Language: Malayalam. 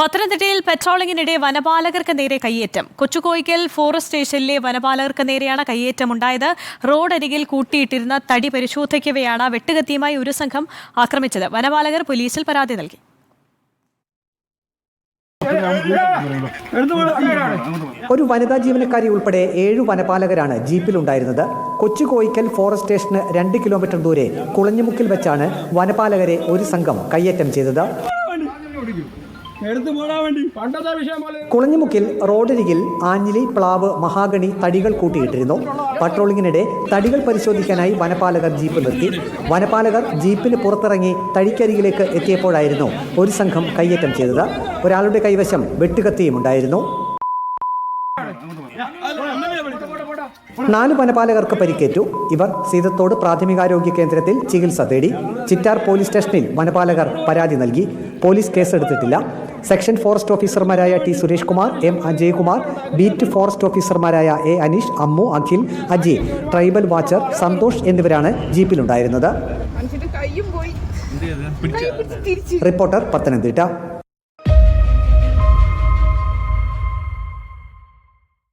പത്തനംതിട്ടയിൽ പെട്രോളിങ്ങിനിടെ വനപാലകർക്ക് നേരെ കയ്യേറ്റം. കൊച്ചുകോയിക്കൽ ഫോറസ്റ്റ് സ്റ്റേഷനിലെ വനപാലകർക്ക് നേരെയാണ് കയ്യേറ്റം ഉണ്ടായത് റോഡരികിൽ കൂട്ടിയിട്ടിരുന്ന തടി പരിശോധിക്കവെയാണ് വെട്ടുകത്തിയുമായി ഒരു സംഘം ആക്രമിച്ചത്. വനപാലകർ പോലീസിൽ പരാതി നൽകി. ഒരു വനിതാ ജീവനക്കാരി ഉൾപ്പെടെ ഏഴു വനപാലകരാണ് ജീപ്പിലുണ്ടായിരുന്നത്. കൊച്ചു കോയിക്കൽ ഫോറസ്റ്റ് സ്റ്റേഷന് രണ്ട് കിലോമീറ്റർ ദൂരെ കുളഞ്ഞുമുക്കിൽ വെച്ചാണ് വനപാലകരെ ഒരു സംഘം കയ്യേറ്റം ചെയ്തത്. കുളഞ്ഞുമുക്കിൽ റോഡരികിൽ ആഞ്ഞിലി പ്ലാവ് മഹാഗണി തടികൾ കൂട്ടിയിട്ടിരുന്നു. പട്രോളിങ്ങിനിടെ തടികൾ പരിശോധിക്കാനായി വനപാലകർ ജീപ്പ് നിർത്തി. വനപാലകർ ജീപ്പിന് പുറത്തിറങ്ങി തടിക്കരികിലേക്ക് എത്തിയപ്പോഴായിരുന്നു ഒരു സംഘം കയ്യേറ്റം ചെയ്തത്. ഒരാളുടെ കൈവശം വെട്ടുകത്തിയും ഉണ്ടായിരുന്നു നാല് വനപാലകർക്ക് പരിക്കേറ്റു. ഇവർ സീതത്തോട് പ്രാഥമികാരോഗ്യ കേന്ദ്രത്തിൽ ചികിത്സ തേടി ചിറ്റാർ പോലീസ് സ്റ്റേഷനിൽ വനപാലകർ പരാതി നൽകി. പോലീസ് കേസെടുത്തിട്ടില്ല. സെക്ഷൻ ഫോറസ്റ്റ് ഓഫീസർമാരായ T Suresh Kumar M Ajaykumar beat forest ഓഫീസർമാരായ A Aneesh Ammu Akhil Ajay tribal watcher Santhosh എന്നിവരാണ് ജീപ്പിലുണ്ടായിരുന്നത്. മനുഷ്യന്റെ കയ്യും പോയി. കൈ പിടിച്ച്? റിപ്പോർട്ടർ പത്തനംതിട്ട.